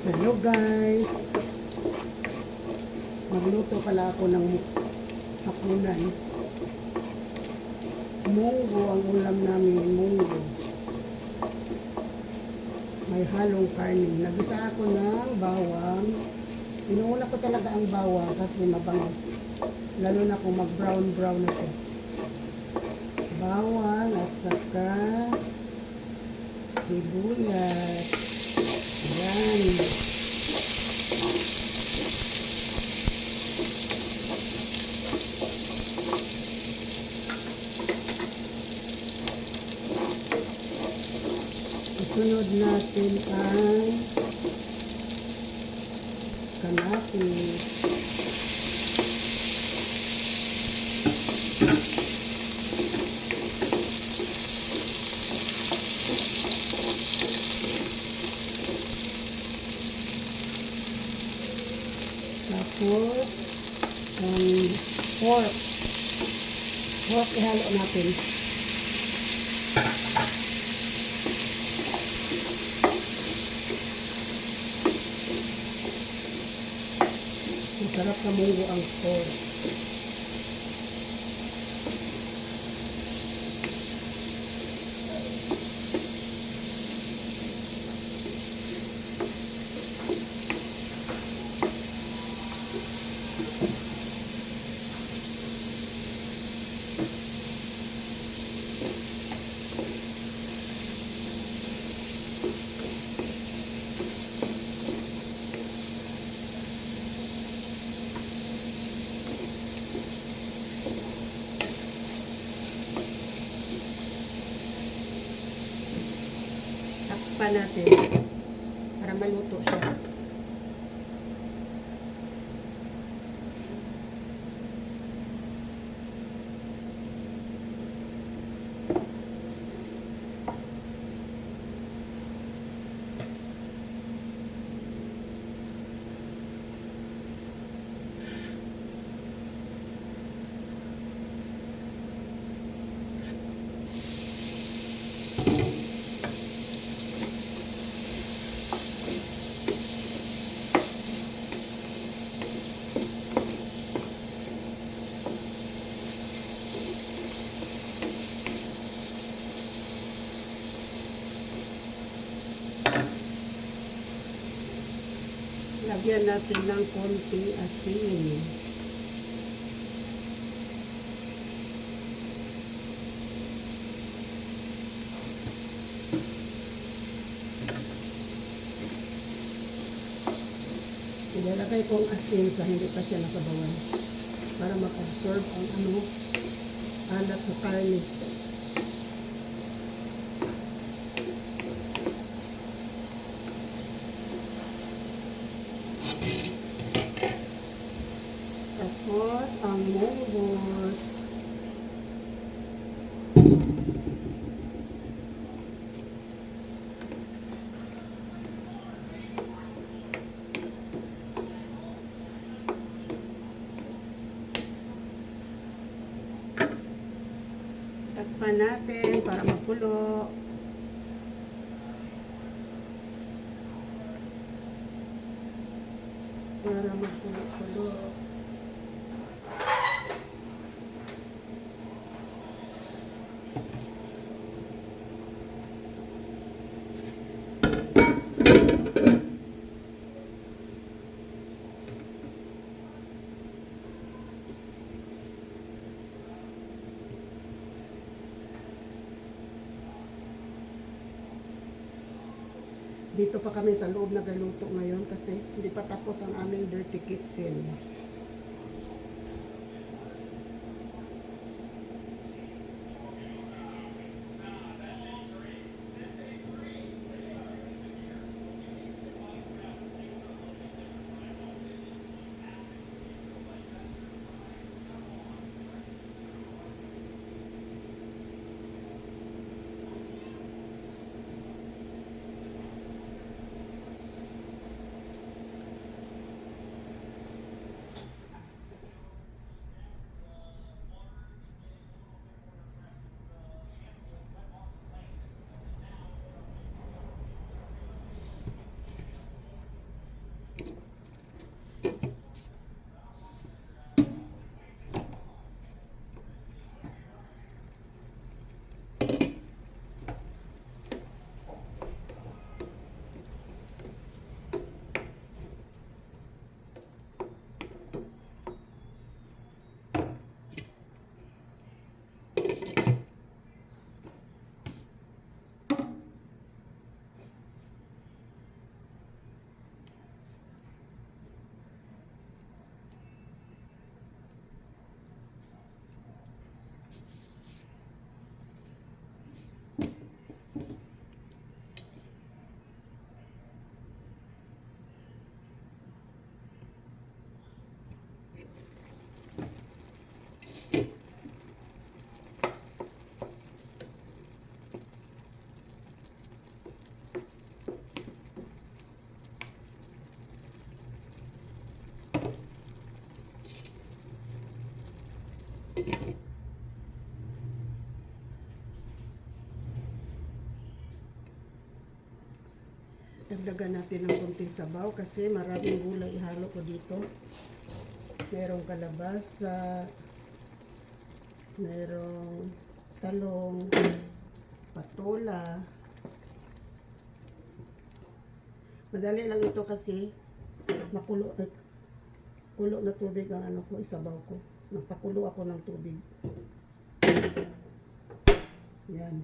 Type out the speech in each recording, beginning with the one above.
Hello guys! Magluto pala ako ng hapunan. Munggo ang ulam namin, munggo. May halong karne. Nagisa ako ng bawang. Inuuna ko talaga ang bawang kasi mabango. Lalo na kung mag-brown-brown na. Bawang at saka sibuyas. Yan. Isunod natin ang kanatis. Tapos, um, pork. Pork ihalo natin. Masarap sa munggo ang pork. Takpan natin para maluto siya. Lagyan natin ng konting asin. Ilalagay ko ang asin sa hindi pa siya nasabawan para mag-absorb ang ano alat sa karne. Tapos, ang munggos. Takpan natin para mapulo. Para mapulo-pulo. Dito pa kami sa loob nagaluto ngayon kasi hindi pa tapos ang aming dirty kitchen. Dagdagan natin ng konting sabaw kasi maraming gulay ihalo ko dito. Merong kalabasa, merong talong, patola. Madali lang ito kasi makulo kulo na tubig ang ano ko isabaw ko. Nagpakulo ako ng tubig. Yan.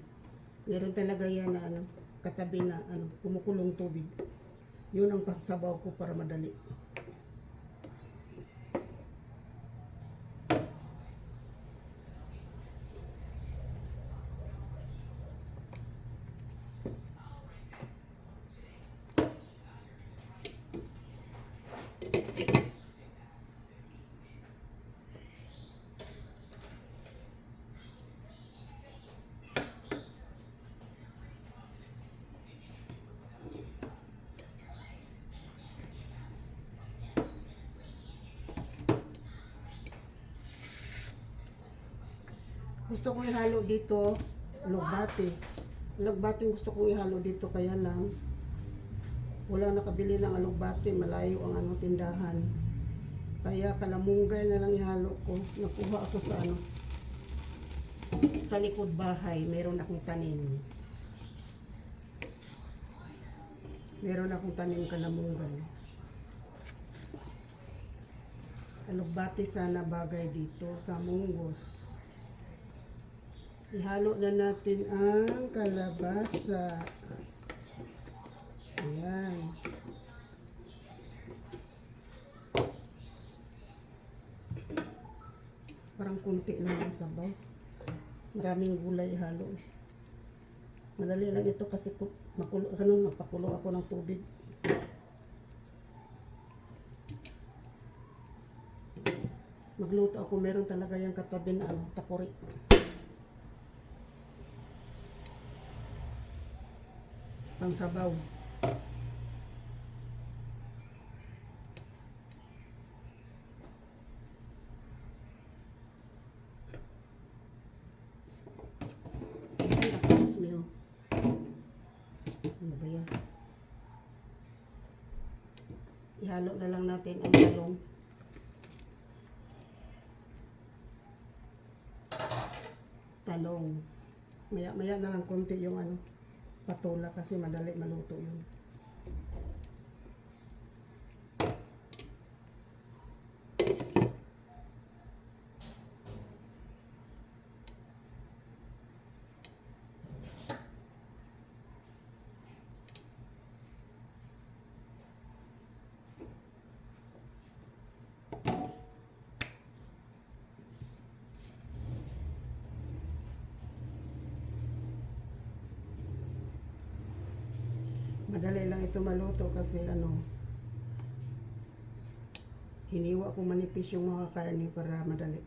Meron talaga yan na ano, katabi na ano, kumukulong tubig. Yun ang pagsabaw ko para madali. Gusto kong ihalo dito, lugbati. Lugbati gusto kong ihalo dito kaya lang wala nakabili ng alugbati, malayo ang ano tindahan. Kaya kalamunggay na lang ihalo ko. Nakuha ako sa ano sa likod bahay, meron akong tanim. Meron akong tanim kalamunggay. Alugbati sana bagay dito sa munggos. Ihalo na natin ang kalabasa. Ayan. Parang kunti lang ang sabaw. Maraming gulay ihalo. eh. Madali lang ito kasi ku- makulo, ano, magpakulo ako ng tubig. Magluto ako, meron talaga yung katabi na ano. Tapos mo Ano? Ihalo na lang natin ang talong. Talong. Maya, maya na lang konti yung ano, patula kasi madali maluto yun. Madali lang ito maluto kasi ano, hiniwa ko manipis yung mga karne para madali.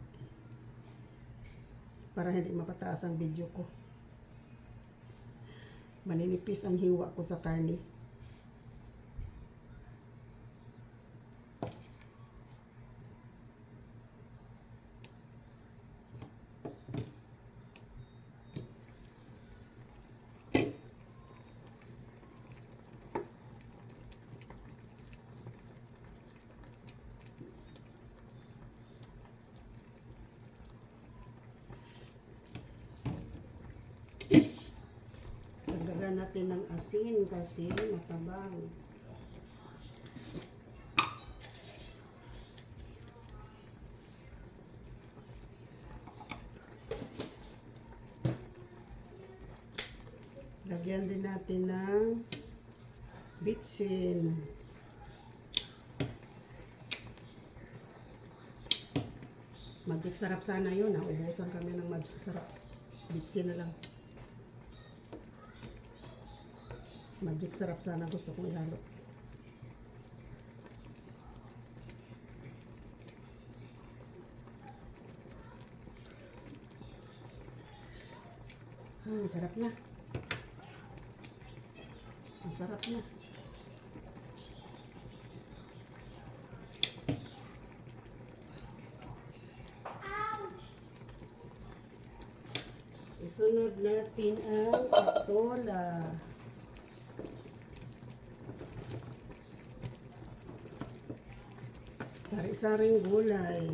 Para hindi mapataas ang video ko. Maninipis ang hiwa ko sa karne. Dagdagan natin ng asin kasi matabang. Lagyan din natin ng bitsin. Magic sarap sana yun. Naubusan kami ng magic sarap. Bitsin na lang. Magic sarap sana gusto kong ihalo. Hmm, sarap na. Ang sarap na. Isunod natin ang patola. Sari-saring gulay.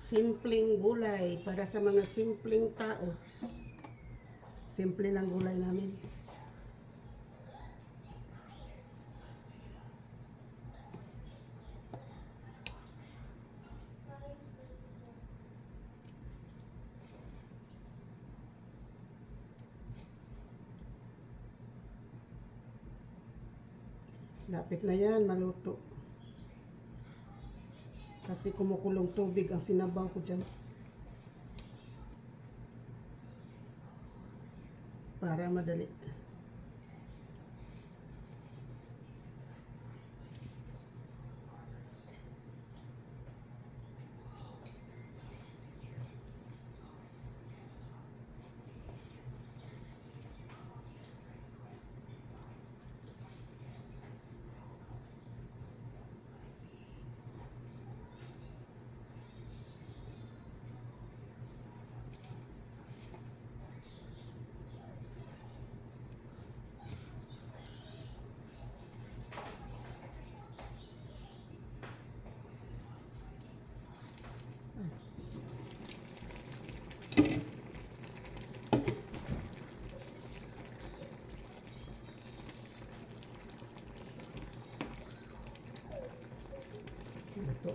Simpleng gulay para sa mga simpleng tao. Simple lang gulay namin. Lapit na yan, maluto. Kasi kumukulong tubig ang sinabaw ko dyan. Para madali.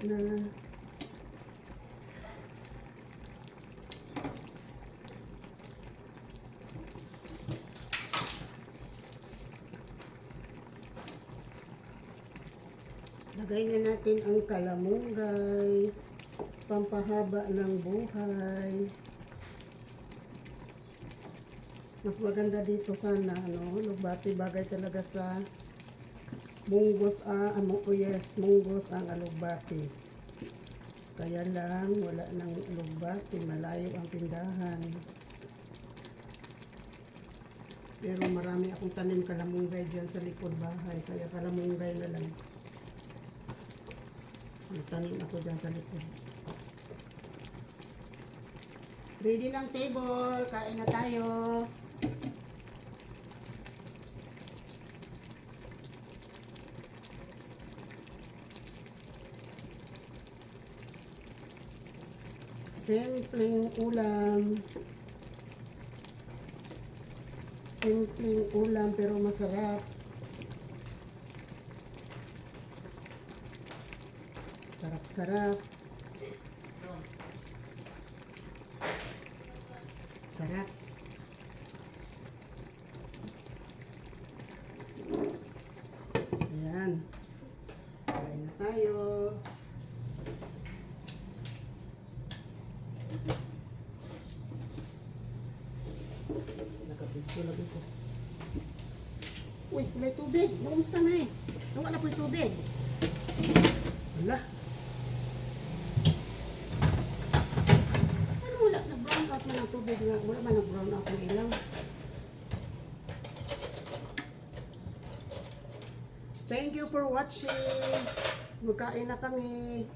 Na. Lagay na natin ang kalamunggay, pampahaba ng buhay. Mas maganda dito sana, ano, lugbati bagay talaga sa munggos, ah, amo, oh yes, munggos ang alugbati. Kaya lang, wala nang alugbati, malayo ang tindahan. Pero marami akong tanim kalamunggay dyan sa likod bahay, kaya kalamunggay na lang. May tanim ako dyan sa likod. Ready ng table, kain na tayo. Simpleng ulam. Simpleng ulam pero masarap. Sarap-sarap. Sarap. Ayan. Kain na tayo. Nakapicture lagi ko. Uy, may tubig. Naumsa na eh. Nawa na po yung tubig. Wala. Ano wala? Nag-brown out man ang tubig nga. Wala man nag-brown out ang ilaw. Thank you for watching. Magkain na kami.